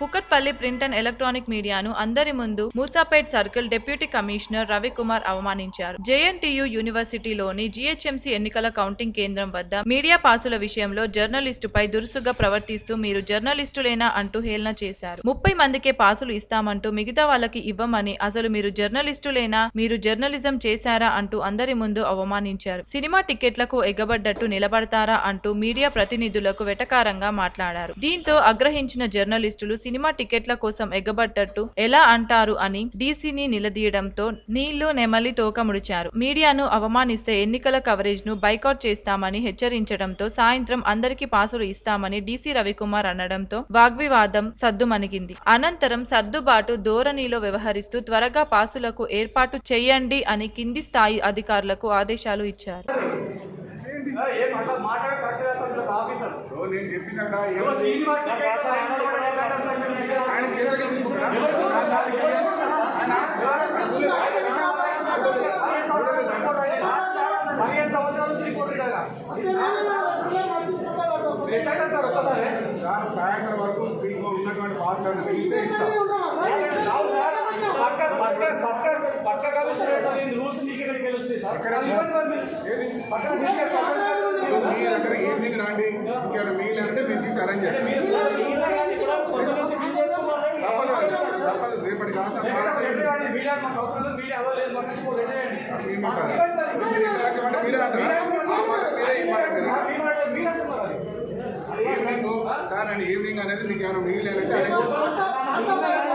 Kukatpally print and electronic మీడియాను అందరి ముందు Moosapet circle deputy commissioner Ravikumar అవమానించారు. జేఎన్టీయు యూనివర్సిటీలోని జీహెచ్ఎంసీ ఎన్నికల కౌంటింగ్ కేంద్రం వద్ద మీడియా పాసుల విషయంలో జర్నలిస్టుపై దురుసుగా ప్రవర్తిస్తూ మీరు జర్నలిస్టులేనా అంటూ హేళన చేశారు. ముప్పై మందికే పాసులు ఇస్తామంటూ మిగతా వాళ్ళకి ఇవ్వమని అసలు మీరు జర్నలిస్టులేనా మీరు జర్నలిజం చేశారా అంటూ అందరి ముందు అవమానించారు. సినిమా టికెట్లకు ఎగబడ్డట్టు నిలబడతారా అంటూ మీడియా ప్రతినిధులకు వెటకారంగా మాట్లాడారు. దీంతో ఆగ్రహించిన జర్నలిస్టులు సినిమా టికెట్ల కోసం ఎగబడ్డట్టు ఎలా అంటారు అని డీసీని నిలదీయడంతో నీళ్ళు నెమలి తోక ముడిచారు. మీడియాను అవమానిస్తే ఎన్నికల కవరేజ్ను బైకాట్ చేస్తామని హెచ్చరించడంతో సాయంత్రం అందరికీ పాసులు ఇస్తామని డీసీ రవికుమార్ అనడంతో వాగ్వివాదం సద్దుమణిగింది. అనంతరం సర్దుబాటు ధోరణిలో వ్యవహరిస్తూ త్వరగా పాసులకు ఏర్పాటు చేయండి అని కింది స్థాయి అధికారులకు ఆదేశాలు ఇచ్చారు. ఏం అట్లా మాట్లాడ కరెక్ట్గా సార్ వీళ్ళకి ఆఫీసర్ ఓ నేను ఆయన చేతికి తీసుకుంటా పదిహేను సంవత్సరాల నుంచి రిపోర్ట్ ఇవ్వగా. ఎట్లా అంటారు సార్ ఒక్కసారి. సార్ సాయంత్రం వరకు మీకు ఉన్నటువంటి మిగిలితే ఇస్తాం. సార్ పక్క పక్క పక్క పక్క కమిషనర్ రూల్స్ మీకు ఇక్కడికి వెళ్ళి సార్. మీరు. ఏది? పక్కన మీరు అక్కడ ఈవినింగ్ రండి ఇంకేమైనా మిగిలినంటే మేము తీసి అరేంజ్ చేస్తాం. సార్ ఎక్కడ ఈవినింగ్ నేను ఈవినింగ్ అనేది మీకు ఏమైనా మిగిలినంటే అరేంజ్